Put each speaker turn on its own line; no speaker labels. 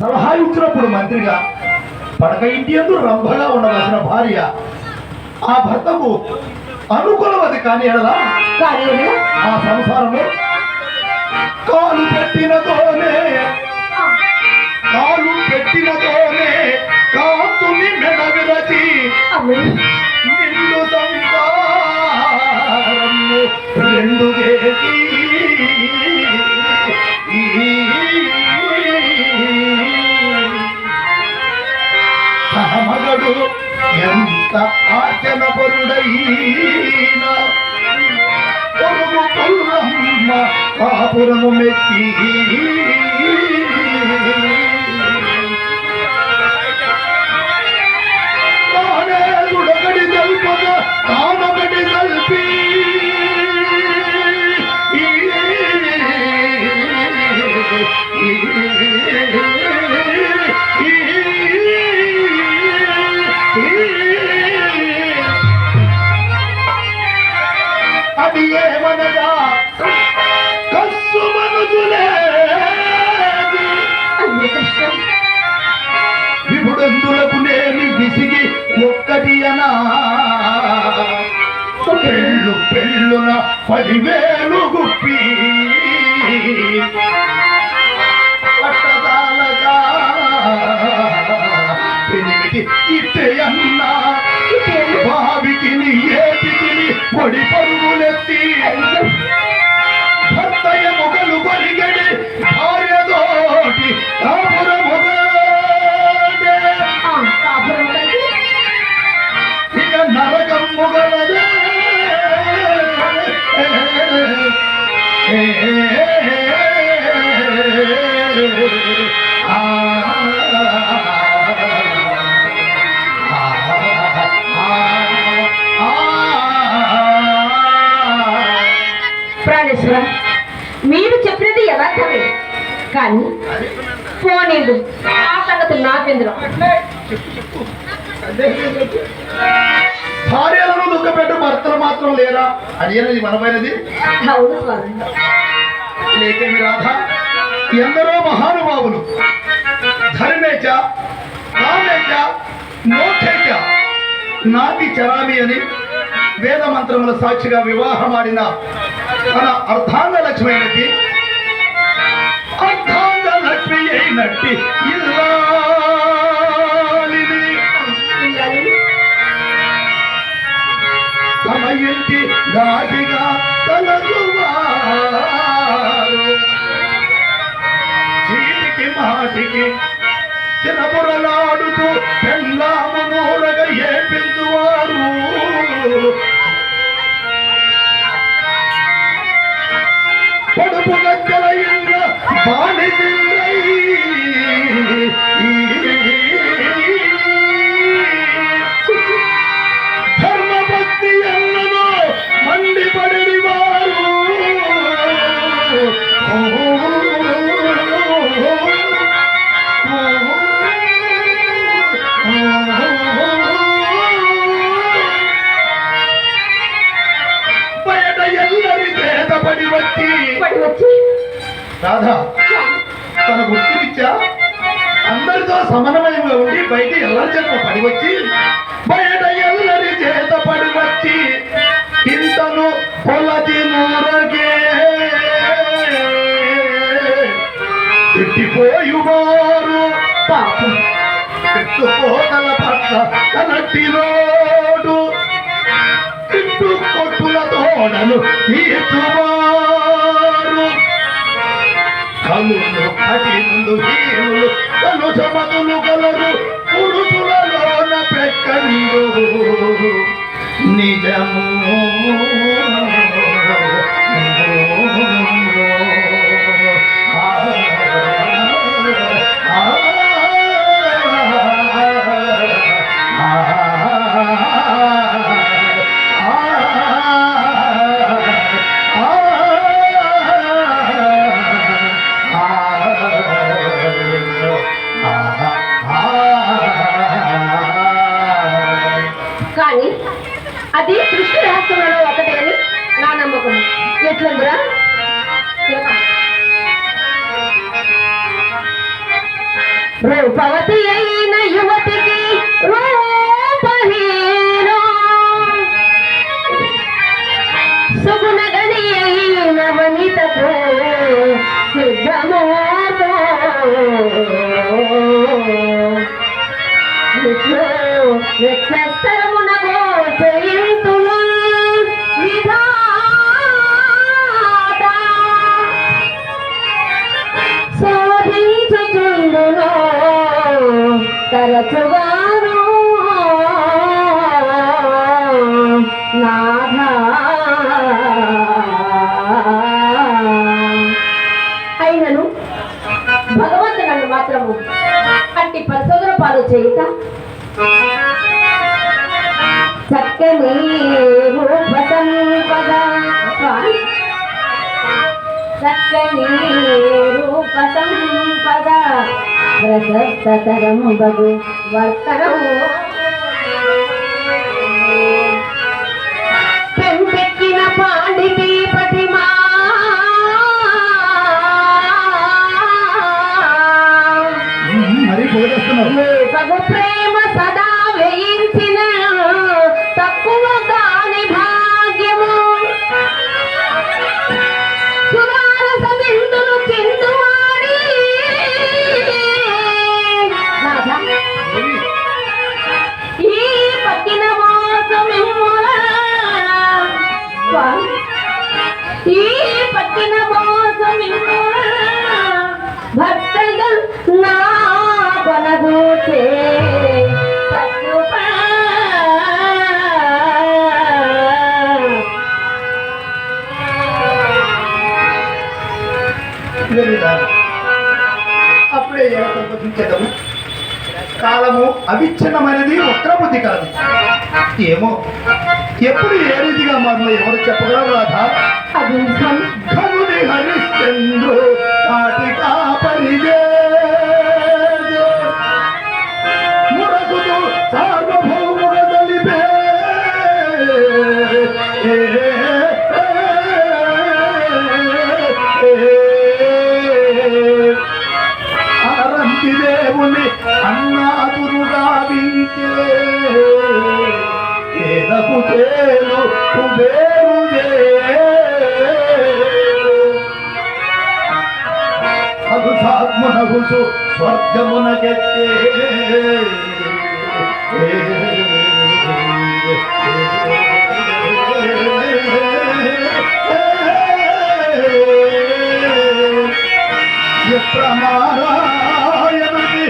సలహా ఇచ్చినప్పుడు మంత్రిగా పడక ఇంటి ఎందు రంభగా ఉండవలసిన భార్య ఆ భర్తకు అనుకూలమది కాని ఎడలా? ఆ సంసారంలో కాలు పెట్టినతోనే కాలు పెట్టినతోనే కాతుని మెడవిరచి
అమ్ముడు
ఆచన పరుడైనా కాపురము మెచ్చి తానేలుడొకటి తానొకటి పెళ్ళున పదివేలు గుప్పి. పట్టదాలగా పెనిమిటి ఇట్టే
ప్రాణేశ్వర మీరు చెప్పినది యథార్థమే. కానీ పోనీడు ఆ సంగతి నాకెందులో?
భార్యలను దుఃఖపెట్టు భర్తలు మాత్రం లేరా? అడిగినది మనమైనది.
అవును
లేకేమి రాధ? ఎందరో మహానుభావులు. ధర్మేచ కామేచ మోక్షేచ నాటి చరామి అని వేద మంత్రముల సాక్షిగా వివాహమాడిన తన అర్ధాంగ లక్ష్మైనది అర్ధాంగ లక్ష్మి అయినట్టి. తమ ఇంటి దాటిగా మాటికి పెళ్ళాము మూరగ ఏపించువారు. పొడుపు గజ్జల ఇంద్ర బాణిజిల్లై రాధా తన గుర్తునిచ్చా అందరితో సమన్వయంగా ఉండి బయట ఎల్లరి చేత పడి వచ్చి బయట ఎల్లరి చేత పడి వచ్చి ఇంతను పొలది నూరగే తిట్టిపోయువారు
పాపం
పెట్టుకోగల పట్ల కనట్టిలోడు తిట్టు కొట్టుల తోడలు తీర్చువారు కనులు కఠినులు హీనులు సమతులు గలరు పురుషులలోన నిజము
కానీ అది సృష్టి రహస్యంలో ఒకటే అని నా నమ్మకం. ఎట్లందురా? రూపవతి అయిన యువతికి రూపహీనో. సుగుణగణి అయిన వనితకు సిద్ధమోతో విష్ణు తరచుగాను నాథ అయినను భగవంతునన్ను మాత్రము అట్టి పరిశోధన పాలు చేయుట చక్కని రూపసంపద. చక్కని రూపసంపద. సంపద బగు వర్తనము
అవిచ్ఛిన్నమైనది వక్రబుద్ధి కాదు ఏమో? ఎప్పుడు ఏ రీతిగా మారులో ఎవరు చెప్పగలరు రాధ?
అది
హరిశ్చంద్రు కాటికా అగుసాత్మనగుసు స్వర్గమునకెత్తే ప్రమారాయణి